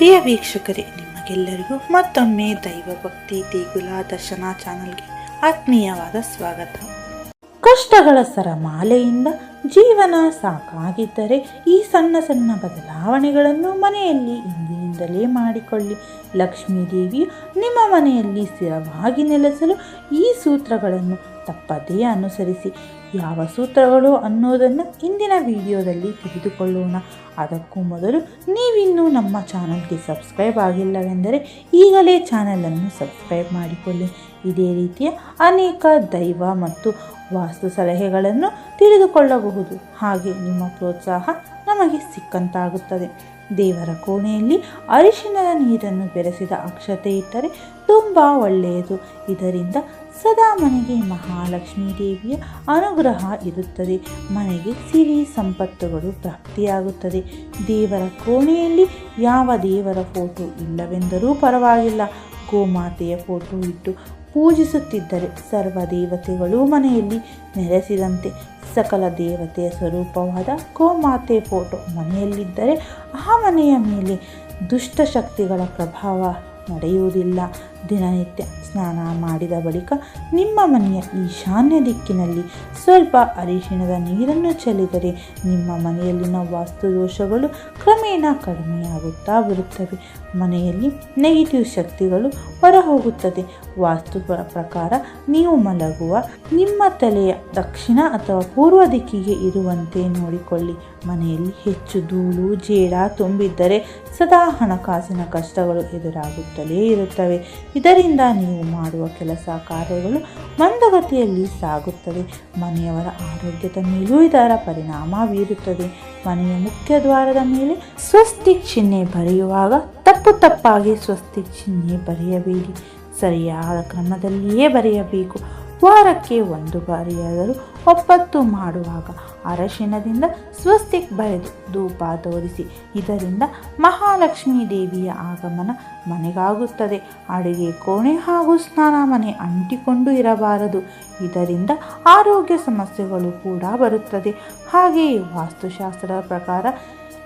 ಪ್ರಿಯ ವೀಕ್ಷಕರೇ, ನಿಮಗೆಲ್ಲರಿಗೂ ಮತ್ತೊಮ್ಮೆ ದೈವ ಭಕ್ತಿ ದೇಗುಲ, ದರ್ಶನ ಚಾನಲ್ಗೆ ಆತ್ಮೀಯವಾದ ಸ್ವಾಗತ. ಕಷ್ಟಗಳ ಸರಮಾಲೆಯಿಂದ ಜೀವನ ಸಾಕಾಗಿದ್ದರೆ ಈ ಸಣ್ಣ ಸಣ್ಣ ಬದಲಾವಣೆಗಳನ್ನು ಮನೆಯಲ್ಲಿ ಇಂದಿನಿಂದಲೇ ಮಾಡಿಕೊಳ್ಳಿ. ಲಕ್ಷ್ಮೀ ದೇವಿಯು ನಿಮ್ಮ ಮನೆಯಲ್ಲಿ ಸ್ಥಿರವಾಗಿ ನೆಲೆಸಲು ಈ ಸೂತ್ರಗಳನ್ನು ತಪ್ಪದೇ ಅನುಸರಿಸಿ. ಯಾವ ಸೂತ್ರಗಳು ಅನ್ನೋದನ್ನು ಇಂದಿನ ವಿಡಿಯೋದಲ್ಲಿ ತಿಳಿದುಕೊಳ್ಳೋಣ. ಅದಕ್ಕೂ ಮೊದಲು ನೀವಿನ್ನೂ ನಮ್ಮ ಚಾನಲ್ಗೆ ಸಬ್ಸ್ಕ್ರೈಬ್ ಆಗಿಲ್ಲವೆಂದರೆ ಈಗಲೇ ಚಾನಲನ್ನು ಸಬ್ಸ್ಕ್ರೈಬ್ ಮಾಡಿಕೊಳ್ಳಿ. ಇದೇ ರೀತಿಯ ಅನೇಕ ದೈವ ಮತ್ತು ವಾಸ್ತು ಸಲಹೆಗಳನ್ನು ತಿಳಿದುಕೊಳ್ಳಬಹುದು. ಹಾಗೆ ನಿಮ್ಮ ಪ್ರೋತ್ಸಾಹ ನಮಗೆ ಸಿಕ್ಕಂತಾಗುತ್ತದೆ. ದೇವರ ಕೋಣೆಯಲ್ಲಿ ಅರಿಶಿಣದ ನೀರನ್ನು ಬೆರೆಸಿದ ಅಕ್ಷತೆ ಇಟ್ಟರೆ ತುಂಬ ಒಳ್ಳೆಯದು. ಇದರಿಂದ ಸದಾ ಮನೆಗೆ ಮಹಾಲಕ್ಷ್ಮೀ ದೇವಿಯ ಅನುಗ್ರಹ ಇರುತ್ತದೆ. ಮನೆಗೆ ಸಿರಿ ಸಂಪತ್ತುಗಳು ಪ್ರಾಪ್ತಿಯಾಗುತ್ತದೆ. ದೇವರ ಕೋಣೆಯಲ್ಲಿ ಯಾವ ದೇವರ ಫೋಟೋ ಇಲ್ಲವೆಂದರೂ ಪರವಾಗಿಲ್ಲ. ಗೋಮಾತೆಯ ಫೋಟೋ ಇಟ್ಟು ಪೂಜಿಸುತ್ತಿದ್ದರೆ ಸರ್ವ ದೇವತೆಗಳು ಮನೆಯಲ್ಲಿ ನೆಲೆಸಿದಂತೆ ಸಕಲ ದೇವತೆಯ ಸ್ವರೂಪವಾದ ಗೋಮಾತೆ ಫೋಟೋ ಮನೆಯಲ್ಲಿದ್ದರೆ ಆ ಮನೆಯ ಮೇಲೆ ದುಷ್ಟಶಕ್ತಿಗಳ ಪ್ರಭಾವ ನಡೆಯುವುದಿಲ್ಲ. ದಿನನಿತ್ಯ ಸ್ನಾನ ಮಾಡಿದ ಬಳಿಕ ನಿಮ್ಮ ಮನೆಯ ಈಶಾನ್ಯ ದಿಕ್ಕಿನಲ್ಲಿ ಸ್ವಲ್ಪ ಅರಿಶಿಣದ ನೀರನ್ನು ಚೆಲ್ಲಿದರೆ ನಿಮ್ಮ ಮನೆಯಲ್ಲಿನ ವಾಸ್ತುದೋಷಗಳು ಕ್ರಮೇಣ ಕಡಿಮೆಯಾಗುತ್ತಾ ಬರುತ್ತವೆ. ಮನೆಯಲ್ಲಿ ನೆಗೆಟಿವ್ ಶಕ್ತಿಗಳು ಹೊರಹೋಗುತ್ತದೆ. ವಾಸ್ತು ಪ್ರಕಾರ ನೀವು ಮಲಗುವ ನಿಮ್ಮ ತಲೆಯ ದಕ್ಷಿಣ ಅಥವಾ ಪೂರ್ವ ದಿಕ್ಕಿಗೆ ಇರುವಂತೆ ನೋಡಿಕೊಳ್ಳಿ. ಮನೆಯಲ್ಲಿ ಹೆಚ್ಚು ಧೂಳು, ಜೇಡ ತುಂಬಿದ್ದರೆ ಸದಾ ಹಣಕಾಸಿನ ಕಷ್ಟಗಳು ಎದುರಾಗುತ್ತಲೇ ಇರುತ್ತವೆ. ಇದರಿಂದ ನೀವು ಮಾಡುವ ಕೆಲಸ ಕಾರ್ಯಗಳು ಮಂದಗತಿಯಲ್ಲಿ ಸಾಗುತ್ತದೆ ಮನೆಯವರ ಆರೋಗ್ಯದ ಮೇಲೂ ಇದರ ಪರಿಣಾಮ ಬೀರುತ್ತದೆ. ಮನೆಯ ಮುಖ್ಯ ದ್ವಾರದ ಮೇಲೆ ಸ್ವಸ್ತಿ ಚಿಹ್ನೆ ಬರೆಯುವಾಗ ತಪ್ಪು ತಪ್ಪಾಗಿ ಸ್ವಸ್ತಿ ಚಿಹ್ನೆ ಬರೆಯಬೇಡಿ. ಸರಿಯಾದ ಕ್ರಮದಲ್ಲಿಯೇ ಬರೆಯಬೇಕು. ವಾರಕ್ಕೆ ಒಂದು ಬಾರಿಯಾದರೂ ಒಪ್ಪತ್ತು ಮಾಡುವಾಗ ಅರಶಿನದಿಂದ ಸ್ವಸ್ತಿಕ್ ಬರೆದು ಧೂಪ ತೋರಿಸಿ. ಇದರಿಂದ ಮಹಾಲಕ್ಷ್ಮೀ ದೇವಿಯ ಆಗಮನ ಮನೆಗಾಗುತ್ತದೆ. ಅಡುಗೆ ಕೋಣೆ ಹಾಗೂ ಸ್ನಾನ ಮನೆ ಅಂಟಿಕೊಂಡು ಇರಬಾರದು. ಇದರಿಂದ ಆರೋಗ್ಯ ಸಮಸ್ಯೆಗಳು ಕೂಡ ಬರುತ್ತದೆ. ಹಾಗೆಯೇ ವಾಸ್ತುಶಾಸ್ತ್ರದ ಪ್ರಕಾರ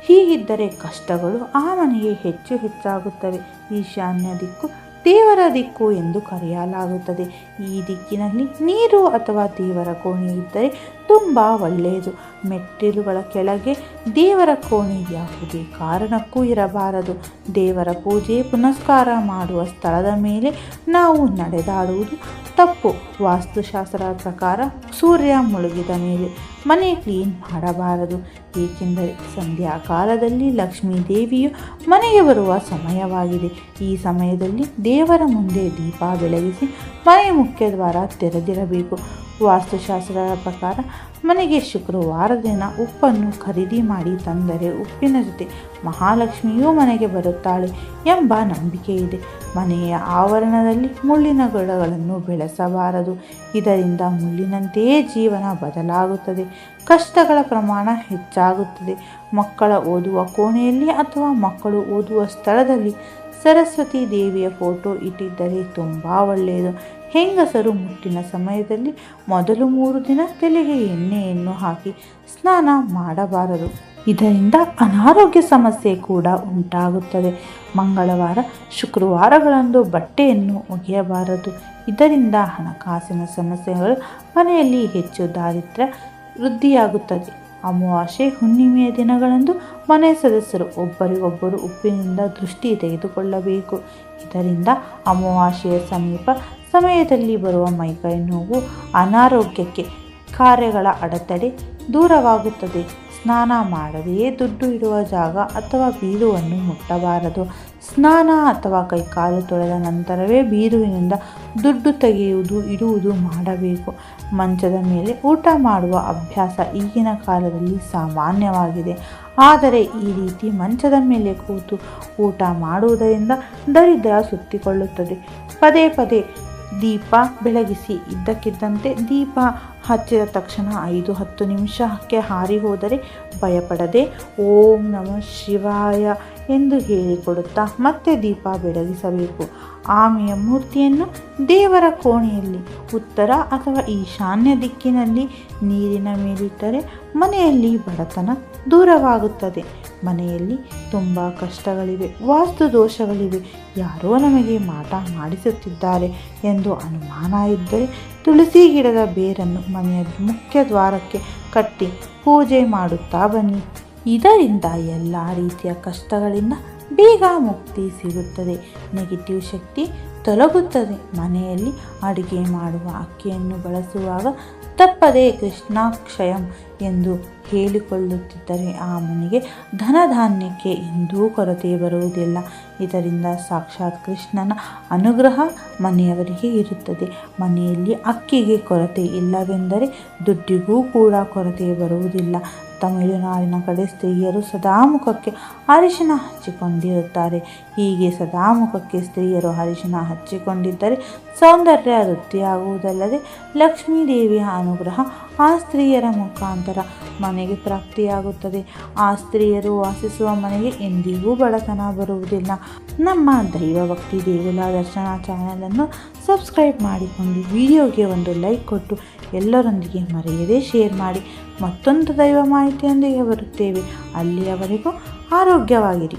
ಹೀಗಿದ್ದರೆ ಕಷ್ಟಗಳು ಆ ಮನೆಗೆ ಹೆಚ್ಚು ಹೆಚ್ಚಾಗುತ್ತವೆ. ಈಶಾನ್ಯ ದಿಕ್ಕು ದೇವರ ದಿಕ್ಕು ಎಂದು ಕರೆಯಲಾಗುತ್ತದೆ. ಈ ದಿಕ್ಕಿನಲ್ಲಿ ನೀರು ಅಥವಾ ದೇವರ ಕೋಣೆ ಇದ್ದರೆ ತುಂಬ ಒಳ್ಳೆಯದು. ಮೆಟ್ಟಿಲುಗಳ ಕೆಳಗೆ ದೇವರ ಕೋಣೆ ಯಾವುದೇ ಕಾರಣಕ್ಕೂ ಇರಬಾರದು. ದೇವರ ಪೂಜೆ, ಪುನಸ್ಕಾರ ಮಾಡುವ ಸ್ಥಳದ ಮೇಲೆ ನಾವು ನಡೆದಾಡುವುದು ತಪ್ಪು. ವಾಸ್ತುಶಾಸ್ತ್ರ ಪ್ರಕಾರ ಸೂರ್ಯ ಮುಳುಗಿದ ಮೇಲೆ ಮನೆ ಕ್ಲೀನ್ ಮಾಡಬಾರದು. ಏಕೆಂದರೆ ಸಂಧ್ಯಾ ಕಾಲದಲ್ಲಿ ಲಕ್ಷ್ಮೀ ದೇವಿಯು ಮನೆಗೆ ಬರುವ ಸಮಯವಾಗಿದೆ. ಈ ಸಮಯದಲ್ಲಿ ದೇವರ ಮುಂದೆ ದೀಪ ಬೆಳಗಿಸಿ ಮನೆ ಮುಖ್ಯ ದ್ವಾರ ತೆರೆದಿರಬೇಕು. ವಾಸ್ತುಶಾಸ್ತ್ರದ ಪ್ರಕಾರ, ಮನೆಗೆ ಶುಕ್ರವಾರ ದಿನ ಉಪ್ಪನ್ನು ಖರೀದಿ ಮಾಡಿ ತಂದರೆ ಉಪ್ಪಿನ ಜೊತೆ ಮಹಾಲಕ್ಷ್ಮಿಯೂ ಮನೆಗೆ ಬರುತ್ತಾಳೆ ಎಂಬ ನಂಬಿಕೆ ಇದೆ. ಮನೆಯ ಆವರಣದಲ್ಲಿ ಮುಳ್ಳಿನ ಗಿಡಗಳನ್ನು ಬೆಳೆಸಬಾರದು. ಇದರಿಂದ ಮುಳ್ಳಿನಂತೆಯೇ ಜೀವನ ಬದಲಾಗುತ್ತದೆ. ಕಷ್ಟಗಳ ಪ್ರಮಾಣ ಹೆಚ್ಚಾಗುತ್ತದೆ. ಮಕ್ಕಳ ಓದುವ ಕೋಣೆಯಲ್ಲಿ ಅಥವಾ ಮಕ್ಕಳು ಓದುವ ಸ್ಥಳದಲ್ಲಿ ಸರಸ್ವತಿ ದೇವಿಯ ಫೋಟೋ ಇಟ್ಟಿದ್ದರೆ ತುಂಬ ಒಳ್ಳೆಯದು. ಹೆಂಗಸರು ಮುಟ್ಟಿನ ಸಮಯದಲ್ಲಿ ಮೊದಲು ಮೂರು ದಿನ ತಲೆಗೆ ಎಣ್ಣೆಯನ್ನು ಹಾಕಿ ಸ್ನಾನ ಮಾಡಬಾರದು. ಇದರಿಂದ ಅನಾರೋಗ್ಯ ಸಮಸ್ಯೆ ಕೂಡ ಉಂಟಾಗುತ್ತದೆ. ಮಂಗಳವಾರ, ಶುಕ್ರವಾರಗಳಂದು ಬಟ್ಟೆಯನ್ನು ಒಗೆಯಬಾರದು. ಇದರಿಂದ ಹಣಕಾಸಿನ ಸಮಸ್ಯೆಗಳು ಮನೆಯಲ್ಲಿ ಹೆಚ್ಚು ದಾರಿದ್ರ್ಯ ವೃದ್ಧಿಯಾಗುತ್ತದೆ. ಅಮಾವಾಸ್ಯೆ, ಹುಣ್ಣಿಮೆಯ ದಿನಗಳಂದು ಮನೆ ಸದಸ್ಯರು ಒಬ್ಬರಿಗೊಬ್ಬರು ಉಪ್ಪಿನಿಂದ ದೃಷ್ಟಿ ತೆಗೆದುಕೊಳ್ಳಬೇಕು. ಇದರಿಂದ ಅಮಾವಾಸ್ಯೆಯ ಸಮೀಪ ಸಮಯದಲ್ಲಿ ಬರುವ ಮೈಕೈ ನೋವು ಅನಾರೋಗ್ಯಕ್ಕೆ ಕಾರ್ಯಗಳ ಅಡೆತಡೆ ದೂರವಾಗುತ್ತದೆ. ಸ್ನಾನ ಮಾಡದೆಯೇ ದುಡ್ಡು ಇಡುವ ಜಾಗ ಅಥವಾ ಬೀರುವನ್ನು ಮುಟ್ಟಬಾರದು. ಸ್ನಾನ ಅಥವಾ ಕೈಕಾಲು ತೊಳೆದ ನಂತರವೇ ಬೀರುವಿನಿಂದ ದುಡ್ಡು ತೆಗೆಯುವುದು, ಇಡುವುದು ಮಾಡಬೇಕು. ಮಂಚದ ಮೇಲೆ ಊಟ ಮಾಡುವ ಅಭ್ಯಾಸ ಈಗಿನ ಕಾಲದಲ್ಲಿ ಸಾಮಾನ್ಯವಾಗಿದೆ. ಆದರೆ ಈ ರೀತಿ ಮಂಚದ ಮೇಲೆ ಕೂತು ಊಟ ಮಾಡುವುದರಿಂದ ದರಿದ್ರ ಸುತ್ತಿಕೊಳ್ಳುತ್ತದೆ. ಪದೇ ಪದೇ ದೀಪ ಬೆಳಗಿಸಿ ಇದ್ದಕ್ಕಿದ್ದಂತೆ ದೀಪ ಹಚ್ಚಿದ ತಕ್ಷಣ ಐದು ಹತ್ತು ನಿಮಿಷಕ್ಕೆ ಹಾರಿ ಹೋದರೆ ಭಯಪಡದೆ ಓಂ ನಮಃ ಶಿವಾಯ ಎಂದು ಹೇಳಿಕೊಡುತ್ತಾ ಮತ್ತೆ ದೀಪ ಬೆಳಗಿಸಬೇಕು. ಆಮೆಯ ಮೂರ್ತಿಯನ್ನು ದೇವರ ಕೋಣೆಯಲ್ಲಿ, ಉತ್ತರ ಅಥವಾ ಈಶಾನ್ಯ ದಿಕ್ಕಿನಲ್ಲಿ ನೀರಿನ ಮೇಲಿಟ್ಟರೆ ಮನೆಯಲ್ಲಿ ಬಡತನ ದೂರವಾಗುತ್ತದೆ. ಮನೆಯಲ್ಲಿ ತುಂಬ ಕಷ್ಟಗಳಿವೆ, ವಾಸ್ತು ದೋಷಗಳಿವೆ. ಯಾರೋ ನಮಗೆ ಮಾಟ ಮಾಡಿಸುತ್ತಿದ್ದಾರೆ ಎಂದು ಅನುಮಾನ ಇದ್ದರೆ ತುಳಸಿ ಗಿಡದ ಬೇರನ್ನು ಮನೆಯ ಮುಖ್ಯ ದ್ವಾರಕ್ಕೆ ಕಟ್ಟಿ ಪೂಜೆ ಮಾಡುತ್ತಾ ಬನ್ನಿ. ಇದರಿಂದ ಎಲ್ಲ ರೀತಿಯ ಕಷ್ಟಗಳಿಂದ ಬೇಗ ಮುಕ್ತಿ ಸಿಗುತ್ತದೆ. ನೆಗೆಟಿವ್ ಶಕ್ತಿ ತೊಲಗುತ್ತದೆ ಮನೆಯಲ್ಲಿ ಅಡುಗೆ ಮಾಡುವ ಅಕ್ಕಿಯನ್ನು ಬಳಸುವಾಗ ತಪ್ಪದೆ ಕೃಷ್ಣಾಕ್ಷಯಂ ಎಂದು ಹೇಳಿಕೊಳ್ಳುತ್ತಿದ್ದರೆ ಆ ಮನೆಗೆ ಧನಧಾನ್ಯಕ್ಕೆ ಎಂದೂ ಕೊರತೆ ಬರುವುದಿಲ್ಲ. ಇದರಿಂದ ಸಾಕ್ಷಾತ್ ಕೃಷ್ಣನ ಅನುಗ್ರಹ ಮನೆಯವರಿಗೆ ಇರುತ್ತದೆ. ಮನೆಯಲ್ಲಿ ಅಕ್ಕಿಗೆ ಕೊರತೆ ಇಲ್ಲವೆಂದರೆ ದುಡ್ಡಿಗೂ ಕೂಡ ಕೊರತೆ ಬರುವುದಿಲ್ಲ. ತಮಿಳುನಾಡಿನ ಕಡೆ ಸ್ತ್ರೀಯರು ಸದಾ ಮುಖಕ್ಕೆ ಅರಿಶಿನ ಹಚ್ಚಿಕೊಂಡಿರುತ್ತಾರೆ. ಹೀಗೆ ಸದಾ ಮುಖಕ್ಕೆ ಸ್ತ್ರೀಯರು ಅರಿಶಿನ ಹಚ್ಚಿಕೊಂಡಿದ್ದರೆ ಸೌಂದರ್ಯ ವೃದ್ಧಿಯಾಗುವುದಲ್ಲದೆ ಲಕ್ಷ್ಮೀ ದೇವಿಯ ಅನುಗ್ರಹ ಆ ಸ್ತ್ರೀಯರ ಮುಖಾಂತರ ಮನೆಗೆ ಪ್ರಾಪ್ತಿಯಾಗುತ್ತದೆ. ಆ ಸ್ತ್ರೀಯರು ವಾಸಿಸುವ ಮನೆಗೆ ಎಂದಿಗೂ ಬಡತನ ಬರುವುದಿಲ್ಲ. ನಮ್ಮ ದೈವಭಕ್ತಿ ದೇಗುಲ ದರ್ಶನ ಚಾನಲನ್ನು ಸಬ್ಸ್ಕ್ರೈಬ್ ಮಾಡಿಕೊಂಡು ವಿಡಿಯೋಗೆ ಒಂದು ಲೈಕ್ ಕೊಟ್ಟು ಎಲ್ಲರೊಂದಿಗೆ ಮರೆಯದೇ ಶೇರ್ ಮಾಡಿ. ಮತ್ತೊಂದು ದೈವ ಮಾಹಿತಿಯೊಂದಿಗೆ ಬರುತ್ತೇವೆ. ಅಲ್ಲಿಯವರೆಗೂ ಆರೋಗ್ಯವಾಗಿರಿ.